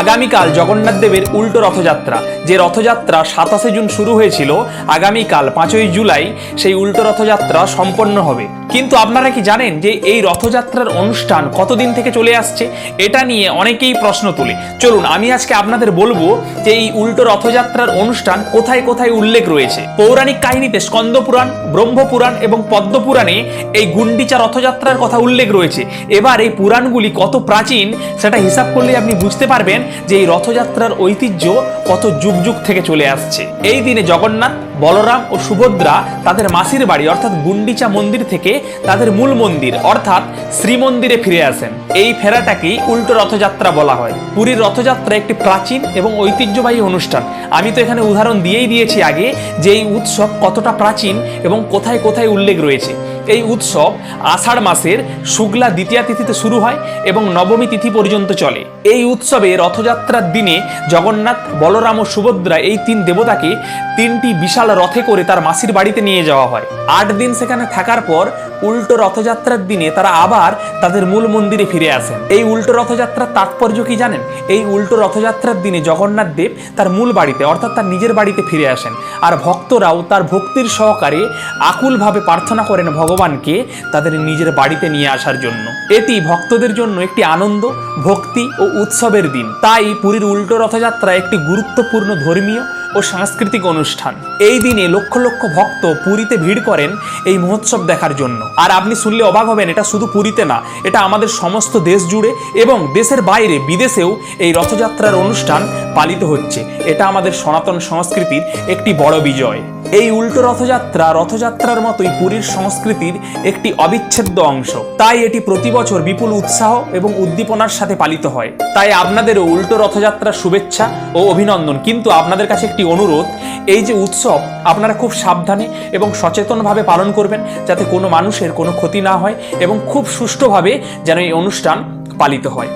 আগামীকাল জগন্নাথ দেবের উল্টো রথযাত্রা। যে রথযাত্রা সাতাশে জুন শুরু হয়েছিল, আগামীকাল পাঁচই জুলাই সেই উল্টো রথযাত্রা সম্পন্ন হবে। কিন্তু আপনারা কি জানেন যে এই রথযাত্রার অনুষ্ঠান কতদিন থেকে চলে আসছে? এটা নিয়ে অনেকেই প্রশ্ন তোলে। চলুন, আমি আজকে আপনাদের বলব যে এই উল্টো রথযাত্রার অনুষ্ঠান কোথায় কোথায় উল্লেখ রয়েছে। পৌরাণিক কাহিনীতে স্কন্দপুরাণ, ব্রহ্মপুরাণ এবং পদ্মপুরাণে এই গুন্ডিচা রথযাত্রার কথা উল্লেখ রয়েছে। এবার এই পুরাণগুলি কত প্রাচীন, সেটা হিসাব করলে আপনি বুঝতে পারবেন যে এই রথযাত্রার ঐতিহ্য কত যুগ যুগ থেকে চলে আসছে। এই দিনে জগন্নাথ, বলরাম ও সুভদ্রা তাদের মাসির বাড়ি, অর্থাৎ গুন্ডিচা মন্দির থেকে তাদের মূল মন্দির, অর্থাৎ শ্রীমন্দিরে ফিরে আসেন। এই ফেরাটাকেই উল্টো রথযাত্রা বলা হয়। পুরীর রথযাত্রা একটি প্রাচীন এবং ঐতিহ্যবাহী অনুষ্ঠান। আমি তো এখানে উদাহরণ দিয়েই দিয়েছি আগে যে এই উৎসব কতটা প্রাচীন এবং কোথায় কোথায় উল্লেখ রয়েছে। এই উৎসব আষাঢ় মাসের শুক্লা দ্বিতীয়া তিথিতে শুরু হয় এবং নবমী তিথি পর্যন্ত চলে। এই উৎসবে রথযাত্রার দিনে জগন্নাথ, বলরাম ও সুভদ্রা এই তিন দেবতাকে তিনটি বিশাল রথে করে তার মাসির বাড়িতে নিয়ে যাওয়া হয়। আট দিন সেখানে থাকার পর উল্টো রথযাত্রার দিনে তারা আবার তাদের মূল মন্দিরে ফিরে আসেন। এই উল্টো রথযাত্রার তাৎপর্য কি জানেন? এই উল্টো রথযাত্রার দিনে জগন্নাথ দেব তার মূল বাড়িতে, অর্থাৎ তার নিজের বাড়িতে ফিরে আসেন। আর ভক্তরাও তার ভক্তির সহকারে আকুলভাবে প্রার্থনা করেন ভগবানকে তাদের নিজের বাড়িতে নিয়ে আসার জন্য। এটি ভক্তদের জন্য একটি আনন্দ, ভক্তি ও উৎসবের দিন। তাই পুরীর উল্টো রথযাত্রা একটি গুরুত্বপূর্ণ ধর্মীয় ও সাংস্কৃতিক অনুষ্ঠান। এই দিনে লক্ষ লক্ষ ভক্ত পুরীতে ভিড় করেন এই মহোৎসব দেখার জন্য। আর আপনি শুনলে অবাক হবেন, এটা শুধু পুরীতে না, এটা আমাদের সমস্ত দেশ জুড়ে এবং দেশের বাইরে, বিদেশেও এই রথযাত্রার অনুষ্ঠান পালিত হচ্ছে। এটা আমাদের সনাতন সংস্কৃতির একটি বড় বিজয়। এই উল্টো রথযাত্রা, রথযাত্রার মতোই পুরীর সংস্কৃতির একটি অবিচ্ছেদ্য অংশ। তাই এটি প্রতি বছর বিপুল উৎসাহ এবং উদ্দীপনার সাথে পালিত হয়। তাই আপনাদেরও উল্টো রথযাত্রার শুভেচ্ছা ও অভিনন্দন। কিন্তু আপনাদের কাছে একটি অনুরোধ, এই যে উৎসব আপনারা খুব সাবধানে এবং সচেতনভাবে পালন করবেন যাতে কোনো মানুষের কোনো ক্ষতি না হয় এবং খুব সুষ্ঠুভাবে যেন এই অনুষ্ঠান পালিত হয়।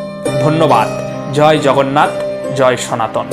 ধন্যবাদ। জয় জগন্নাথ, জয় সনাতন।